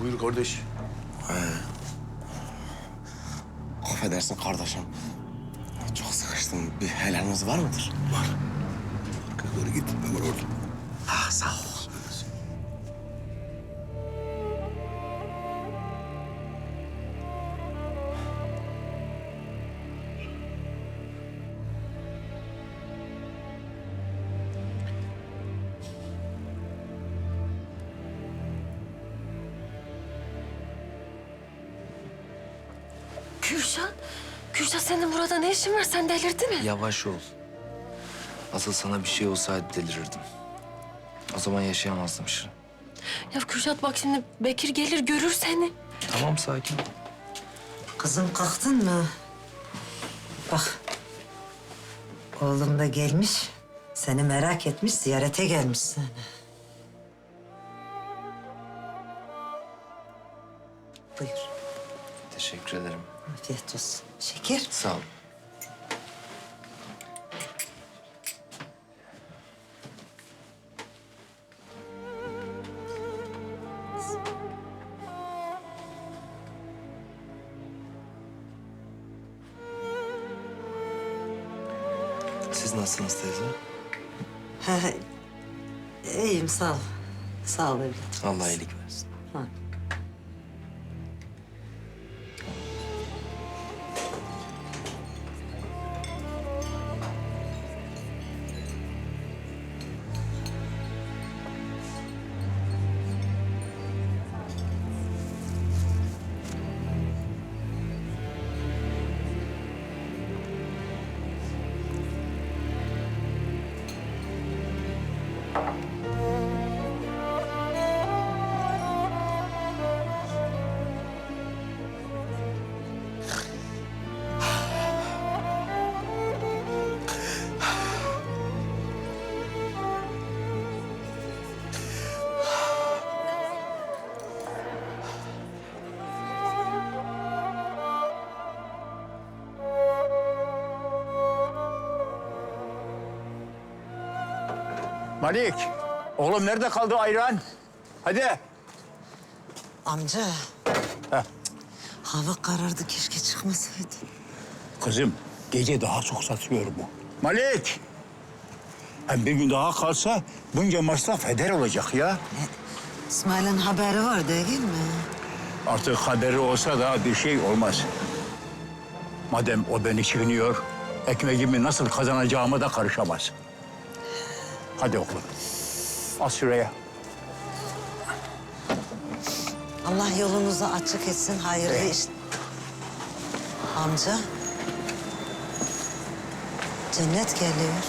Buyur kardeş. Affedersin kardeşim. Çok sıkıştım. Bir helaliniz var mıdır? Var. Arkaya doğru git. Ömer orada. Ah sağ ol. Kürşat, Kürşat senin burada ne işin var? Sen delirdin mi? Yavaş ol. Asıl sana bir şey olsaydı delirirdim. O zaman yaşayamazdım Şirin. Ya Kürşat bak şimdi Bekir gelir görür seni. Tamam sakin. Kızım kalktın mı? Bak. Oğlum da gelmiş. Seni merak etmiş, ziyarete gelmiş seni. Buyur. Teşekkür ederim. Afiyet olsun. Şeker. Sağ ol. Siz nasılsınız teyze? Ha, iyiyim sağ ol. Sağ ol evladım. Allah iyilik versin. Ha. Malik, oğlum nerede kaldı ayran? Hadi. Amca. Heh. Hava karardı keşke çıkmasaydın. Kızım, gece daha çok satıyor bu. Malik! Hem bir gün daha kalsa bunca masraf eder olacak ya. İsmail'in haberi var değil mi? Artık haberi olsa da bir şey olmaz. Madem o beni çiğniyor, ekmeğimi nasıl kazanacağıma da karışamaz. Hadi oğlum. Al şuraya. Allah yolunuzu açık etsin, hayırlı iş. Amca. Cennet geliyor.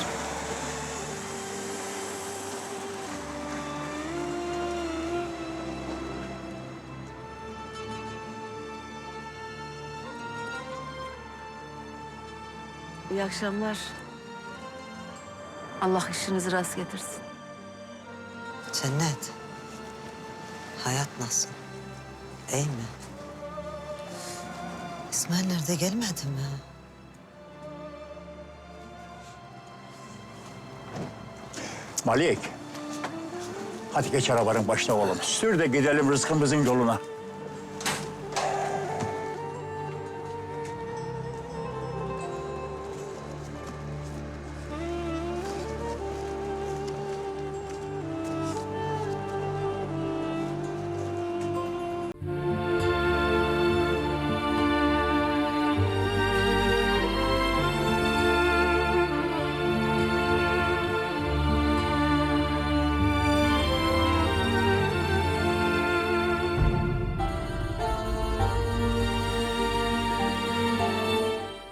İyi akşamlar. Allah işinizi rast getirsin. Cennet. Hayat nasıl? İyi mi? İsmail nerede gelmedi mi? Malik. Hadi geç arabanın başına oğlum. Sür de gidelim rızkımızın yoluna.